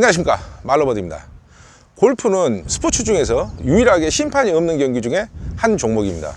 안녕하십니까. 말로버드입니다. 골프는 스포츠 중에서 유일하게 심판이 없는 경기 중에 한 종목입니다.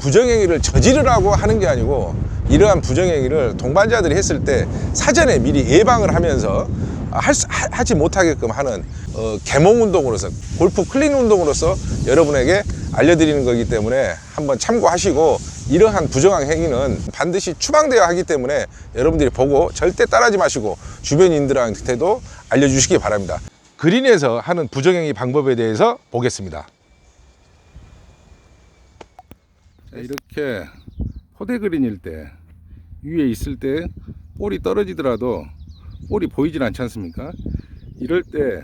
부정행위를 저지르라고 하는 게 아니고 이러한 부정행위를 동반자들이 했을 때 사전에 미리 예방을 하면서 할 수- 하- 하지 못하게끔 하는 어, 개몽 운동으로서 골프 클린 운동으로서 여러분에게 알려드리는 거기 때문에 한번 참고하시고 이러한 부정한 행위는 반드시 추방되어야 하기 때문에 여러분들이 보고 절대 따라하지 마시고 주변인들한테도 알려주시기 바랍니다. 그린에서 하는 부정행위 방법에 대해서 보겠습니다. 자, 이렇게 포대 그린일 때 위에 있을 때 볼이 떨어지더라도 볼이 보이질 않지 않습니까? 이럴 때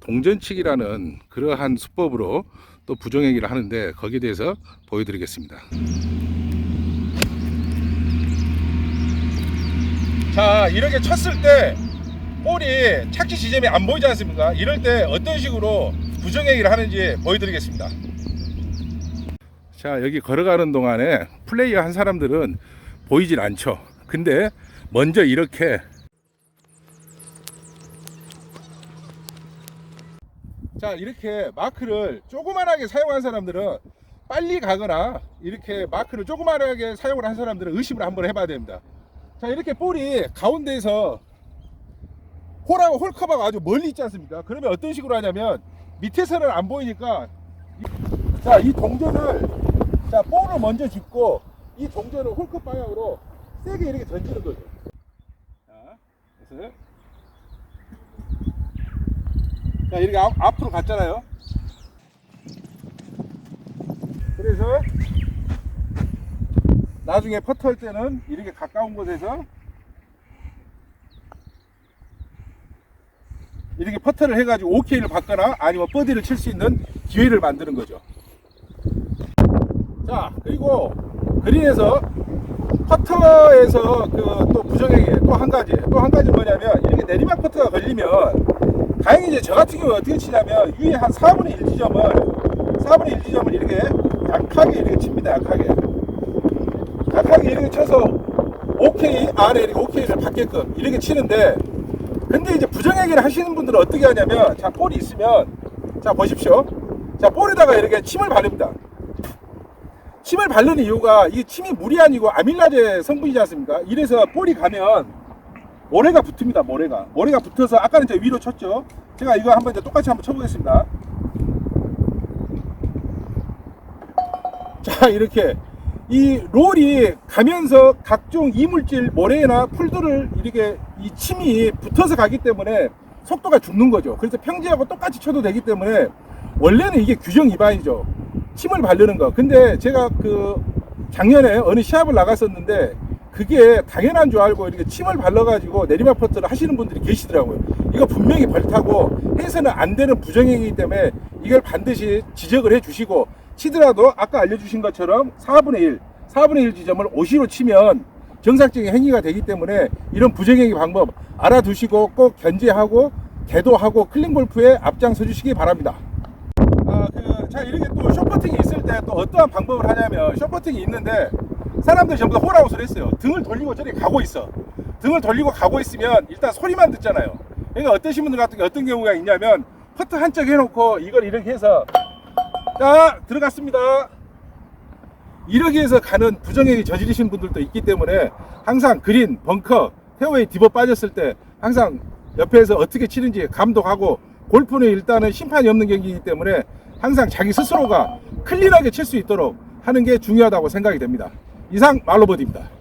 동전치기라는 그러한 수법으로 또 부정행위를 하는데 거기에 대해서 보여드리겠습니다. 자 이렇게 쳤을 때 볼이 착지 지점이 안 보이지 않습니까? 이럴 때 어떤 식으로 부정행위를 하는지 보여드리겠습니다. 자 여기 걸어가는 동안에 플레이어 한 사람들은 보이질 않죠. 근데 먼저 이렇게 자 이렇게 마크를 조그만하게 사용한 사람들은 빨리 가거나 이렇게 마크를 조그만하게 사용을 한 사람들은 의심을 한번 해봐야 됩니다. 자 이렇게 볼이 가운데에서 홀하고 홀커버가 아주 멀리 있지 않습니까? 그러면 어떤 식으로 하냐면 밑에서는 안 보이니까 자 이 동전을 자 볼을 먼저 짚고 이 동전을 홀컵 방향으로 세게 이렇게 던지는 거죠. 자 그래서 자 이렇게 앞, 앞으로 갔잖아요. 그래서 나중에 퍼터 할 때는 이렇게 가까운 곳에서 이렇게 퍼터를 해가지고 OK를 받거나 아니면 버디를 칠 수 있는 기회를 만드는 거죠. 자 그리고 그린에서 퍼터에서 그 또 부정행위 또한 가지 또 한 가지 뭐냐면 이렇게 내리막 퍼터가 걸리면 다행히 이제 저 같은 경우 어떻게 치냐면 위에 한 4분의 1 지점을 4분의 1 지점을 이렇게 약하게 이렇게 칩니다 약하게 약하게 이렇게 쳐서 OK 아래 이렇게 OK를 받게끔 이렇게 치는데 근데 이제 부정행위를 하시는 분들은 어떻게 하냐면 자 볼이 있으면 자 보십시오. 자 볼에다가 이렇게 침을 바릅니다. 침을 바르는 이유가 이 침이 물이 아니고 아밀라제 성분이지 않습니까? 이래서 볼이 가면 모래가 붙습니다 모래가. 모래가 붙어서 아까는 제가 위로 쳤죠? 제가 이거 한번 이제 똑같이 한번 쳐보겠습니다. 자 이렇게 이 롤이 가면서 각종 이물질 모래나 풀들을 이렇게 이 침이 붙어서 가기 때문에 속도가 죽는 거죠. 그래서 평지하고 똑같이 쳐도 되기 때문에 원래는 이게 규정 위반이죠. 침을 바르는 거. 근데 제가 그 작년에 어느 시합을 나갔었는데 그게 당연한 줄 알고 이렇게 침을 발라가지고 내리막 퍼트를 하시는 분들이 계시더라고요. 이거 분명히 벌타고 해서는 안 되는 부정행위이기 때문에 이걸 반드시 지적을 해 주시고 치더라도 아까 알려주신 것처럼 4분의 1, 4분의 1 지점을 5시로 치면 정상적인 행위가 되기 때문에 이런 부정행위 방법 알아두시고 꼭 견제하고 계도하고 클린 골프에 앞장서 주시기 바랍니다. 아, 그, 자, 이렇게 또 쇼퍼팅이 있을 때 또 어떠한 방법을 하냐면, 쇼퍼팅이 있는데, 사람들이 전부 다 홀아웃을 했어요. 등을 돌리고 저리 가고 있어. 등을 돌리고 가고 있으면, 일단 소리만 듣잖아요. 그러니까 어떠신 분들 같은 게 어떤 경우가 있냐면, 퍼트 한쪽 해놓고, 이걸 이렇게 해서, 자, 들어갔습니다. 이렇게 해서 가는 부정행위 저지르신 분들도 있기 때문에, 항상 그린, 벙커, 페어웨이 디버 빠졌을 때, 항상 옆에서 어떻게 치는지 감독하고, 골프는 일단은 심판이 없는 경기이기 때문에 항상 자기 스스로가 클린하게 칠 수 있도록 하는 게 중요하다고 생각이 됩니다. 이상 말로버드입니다.